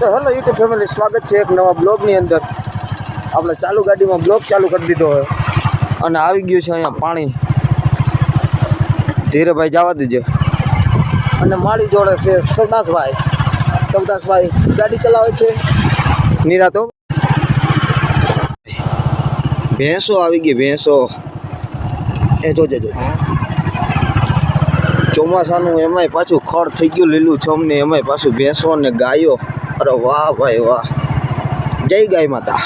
તો hello YouTube family, સ્વાગત છે એક નવા બ્લોગની અંદર. આપણે ચાલુ ગાડીમાં બ્લોગ ચાલુ કરી દીધો હોય. અને આવી ગયું છે અહીંયા પાણી. ધીરેભાઈ જવા દેજે. અને માળી જોડે છે સવદાસભાઈ સવદાસભાઈ ગાડી ચલાવે છે. નિરાતો ભેંસો આવી ગઈ, ભેંસો. એ જોજે જો ચોમાસાનું એમાંય પાછું ખડ થઈ ગયું, લીલું છમ ને એમાંય પાછું ભેંસો ને ગાયો. અરે વાહ ભાઈ વાહ. જય ગાય માતા.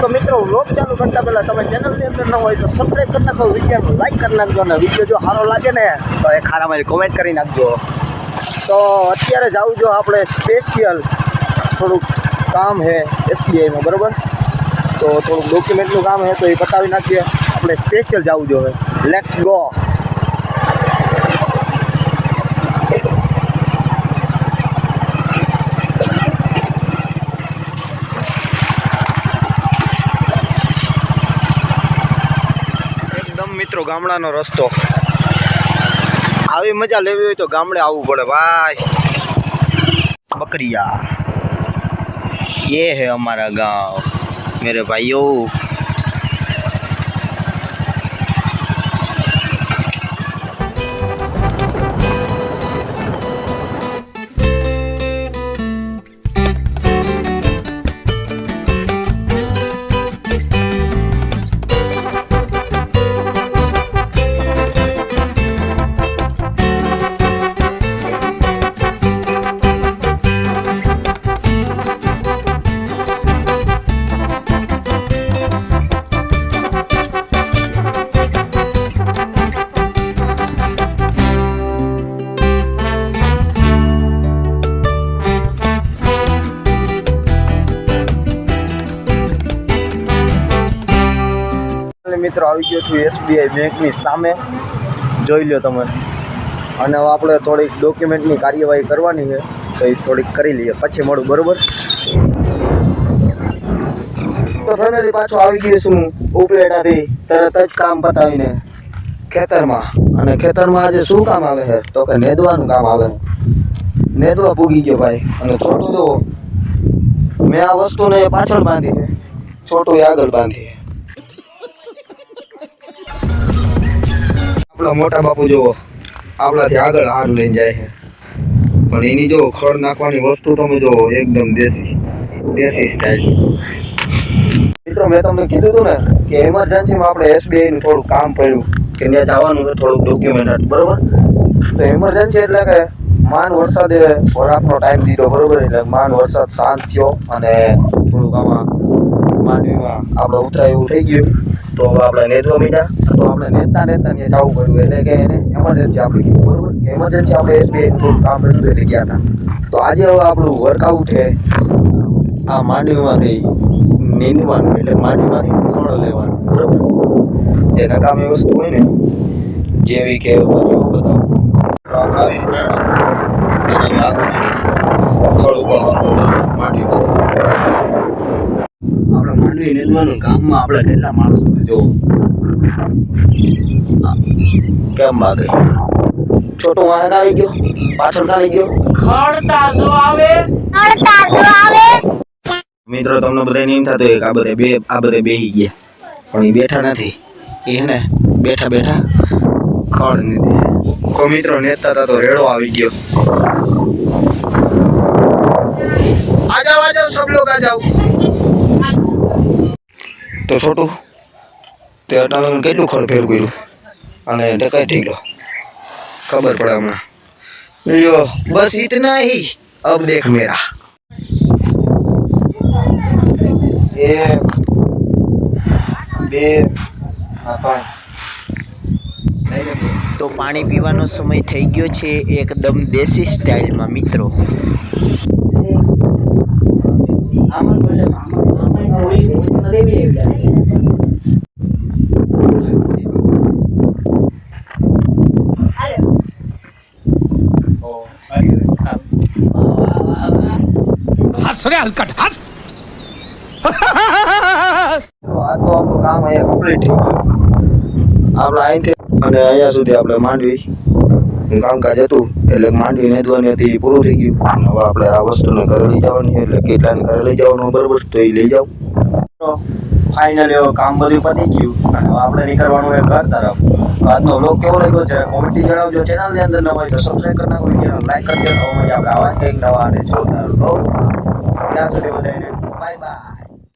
તો મિત્રો, વ્લોગ ચાલુ કરતા પહેલા તમે ચેનલની અંદર ન હોય તો સબસ્ક્રાઈબ કરી નાખો વીડિયો લાઈક કરી નાખજો અને વીડિયો જો સારો લાગે ને, તો એ ખારામાં કોમેન્ટ કરી નાખજો. તો અત્યારે જાવું જો આપણે સ્પેશિયલ થોડુંક કામ છે એસબીઆઈમાં બરાબર? તો થોડુંક ડોક્યુમેન્ટનું કામ છે તો એ પતાવી નાખીએ. આપણે સ્પેશિયલ જવું જોઈએ લેટ્સ ગો એકદમ મિત્રો ગામડાનો રસ્તો આવી મજા લેવી હોય તો ગામડે આવવું પડે ભાઈ બકરિયા ये है हमारा गांव मेरे भाइयों મિત્રો આવી ગયો છું એસબીઆઈ બેંકની સામે. જોઈ લો તમે. અને હવે આપણે થોડીક ડોક્યુમેન્ટની કાર્યવાહી કરવાની છે, તો એ થોડીક કરી લઈએ. પછી મળું, બરોબર? પાછું આવી ગયું છું ઉપલેટાથી તરત જ કામ પતાવીને ખેતરમાં. અને ખેતરમાં આજે શું કામ આવે છે? તો કે નેદવાનું કામ આવે નેદવા પૂગી ગયો ભાઈ. અને છોટું તો મેં આ વસ્તુને પાછળ બાંધી છે. છોટું આગળ બાંધી આપણા મોટા બાપુ જુઓ આપણાથી આગળ હાર લઈને જાય છે. પણ એની જો ખડ નાખવાની વસ્તુ તમે જો એકદમ દેશી દેશી સ્ટાઇલ મિત્રો, મેં તમને કીધું હતું ને કે એમરજન્સીમાં આપણે એસબીઆઈ થોડું કામ પડ્યું, કે ત્યાં જવાનું છે થોડુંક ડોક્યુમેન્ટ બરોબર? તો એમરજન્સી એટલે કે માન વરસાદે ખોરાકનો ટાઈમ દીધો, બરોબર? એટલે માન વરસાદ શાંત થયો અને થોડુંક આમાં માંડવીમાં આપણે ઉતરાય એવું થઈ ગયું. તો હવે આપણે નેતવા મીડ્યા તો આપણે નેતા નેતા ને જવું પડ્યું. એટલે કે એને એમરજન્સી આપણે એમરજન્સી આપણે એસબીઆઈ થોડું કામ કર્યું એટલે ગયા હતા. તો આજે હવે આપણું વર્કઆઉટ છે, આ માંડવીમાંથી નીંદવાનું, એટલે માંડવીમાંથી ફળ લેવાનું. બરોબર? જે નકામી વસ્તુ હોય ને, જેવી કે બધું આવી ખડ ઉપાડવાનું માંડવીમાંથી આપણે માંડવી નીંદવાનું ગામમાં આપણે કેટલા માણસો છે જો આ, કેમ ભાગે? છોટું વાહન આવી ગયો પાછળ આવી ગયો. ખડતા જો આવે. મિત્રો તમને બધા એમ થતું હોય કે આ બધે બે આ બધે બેહી ગયા. પણ એ બેઠા નથી. એ હે ને બેઠા બેઠા ખડ નથી કો મિત્રો નેતા હતા તો રેડો આવી ગયો. આ જાઓ આ જાઓ સબ લોગ આ જાઓ તો છોટું તે અટાણાને કેટલું ખડફેર કર્યું અને ડકાઈ ઢીલો. ખબર પડે હમણાં. લ્યો બસ ઇતના હી અબ દેખ મેરા. એક બે તો પાણી પીવાનો સમય થઈ ગયો છે એકદમ દેશી સ્ટાઇલમાં મિત્રો. આમાં રે હલકટ હસ તો આપણું કામ અહીંયા કમ્પ્લીટ થઈ આપણે અહીંથી અને અહીંયા સુધી આપણે માંડવી. કામકાજ હતું, એટલે માંડવી નેદવાની હતી પૂરું થઈ ગયું. હવે આપણે આ વસ્તુને ઘરે લઈ જવાની એટલે કેટલાને ઘરે લઈ જવાનું બરોબર, તો એ લઈ જાઓ ફાઇનલી હવે કામ બધું પતી ગયું. અને આપણે નીકળવાનું એ ઘર તરફ. આજનો બ્લોગ કેવો લાગ્યો છે, કોમેન્ટથી જણાવજો. ચેનલની અંદર નવા હોય તો સબસ્ક્રાઈબ કરી નાખો લાઈક કરી દેજો. આપણે આવા કંઈક નવા અને જોરદાર ラジオでございます。バイバイ。